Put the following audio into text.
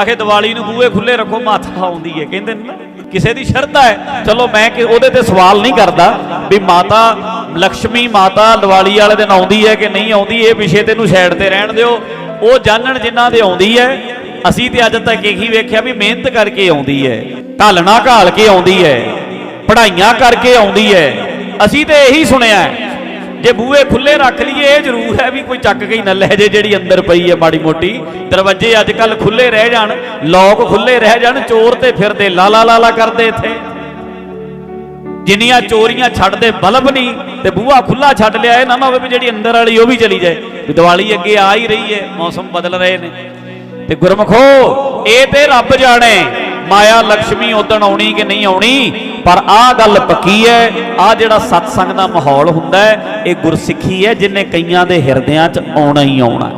ਆਖੇ ਦੀਵਾਲੀ ਨੂੰ ਬੂਹੇ ਖੁੱਲੇ ਰੱਖੋ, ਮੱਥ ਆਉਂਦੀ ਹੈ ਕਹਿੰਦੇ ਨੇ ਨਾ ਕਿਸੇ ਦੀ ਸ਼ਰਧਾ ਹੈ ਚਲੋ ਮੈਂ ਕਿ, ਉਹਦੇ ਤੇ ਸਵਾਲ ਨਹੀਂ ਕਰਦਾ ਵੀ ਮਾਤਾ ਲక్ష్ਮੀ ਮਾਤਾ ਦੀਵਾਲੀ ਵਾਲੇ ਦਿਨ ਆਉਂਦੀ ਹੈ ਕਿ ਨਹੀਂ ਆਉਂਦੀ, ਇਹ ਵਿਸ਼ੇ ਤੇ ਨੂੰ ਸਾਈਡ ਤੇ ਰਹਿਣ ਦਿਓ। ਉਹ ਜਾਣਨ ਜਿਨ੍ਹਾਂ ਦੇ ਆਉਂਦੀ ਹੈ ਅਸੀਂ ਤੇ ਅੱਜ ਤੱਕ ਇਹੀ ਵੇਖਿਆ ਵੀ ਮਿਹਨਤ ਕਰਕੇ ਆਉਂਦੀ ਹੈ ਢਾਲਣਾ ਘਾਲ ਕੇ ਆਉਂਦੀ ਹੈ ਪੜ੍ਹਾਈਆਂ ਕਰਕੇ ਆਉਂਦੀ ਹੈ ਅਸੀਂ ਤੇ ਇਹੀ ਸੁਣਿਆ ਹੈ ਜੇ ਬੂਹੇ ਖੁੱਲੇ ਰੱਖ ਲਈਏ, ਇਹ ਜ਼ਰੂਰ ਹੈ ਵੀ ਕੋਈ ਚੱਕ ਕੇ ਹੀ ਨਾ ਲੈ ਜੇ ਜਿਹੜੀ ਅੰਦਰ ਪਈ ਹੈ ਮਾੜੀ ਮੋਟੀ। ਦਰਵਾਜ਼ੇ ਅੱਜ ਕੱਲ ਖੁੱਲੇ ਰਹਿ ਜਾਣ, ਲੋਕ ਖੁੱਲੇ ਰਹਿ ਜਾਣ, ਚੋਰ ਤੇ ਫਿਰਦੇ, ਲਾਲਾ ਲਾਲਾ ਕਰਦੇ ਇੱਥੇ। ਜਿੰਨੀਆਂ ਚੋਰੀਆਂ ਛੱਡਦੇ ਬਲਬ ਨਹੀਂ, ਤੇ ਬੂਹਾ ਖੁੱਲਾ ਛੱਡ ਲਿਆ, ਇਹ ਨਾ ਨਾ ਹੋਵੇ ਵੀ ਜਿਹੜੀ ਅੰਦਰ ਵਾਲੀ ਉਹ ਵੀ ਚਲੀ ਜਾਏ। ਵੀ ਦੀਵਾਲੀ ਅੱਗੇ ਆ ਹੀ ਰਹੀ ਹੈ, ਮੌਸਮ ਬਦਲ ਰਹੇ ਨੇ। ਤੇ ਗੁਰਮਖੋ, ਇਹ ਤੇ ਰੱਬ ਜਾਣੇ ਮਾਇਆ ਲక్ష్ਮੀ ਉਦਣ ਆਉਣੀ ਕਿ ਨਹੀਂ ਆਉਣੀ? ਪਰ ਆਹ ਗੱਲ ਪੱਕੀ ਹੈ, ਆਹ ਜਿਹੜਾ ਸਤਸੰਗ ਦਾ ਮਾਹੌਲ ਹੁੰਦਾ ਹੈ, ਇਹ ਗੁਰਸਿੱਖੀ ਹੈ, ਜਿਨੇ ਕਈਆਂ ਦੇ ਹਿਰਦਿਆਂ 'ਚ ਆਉਣਾ ਹੀ ਆਉਣਾ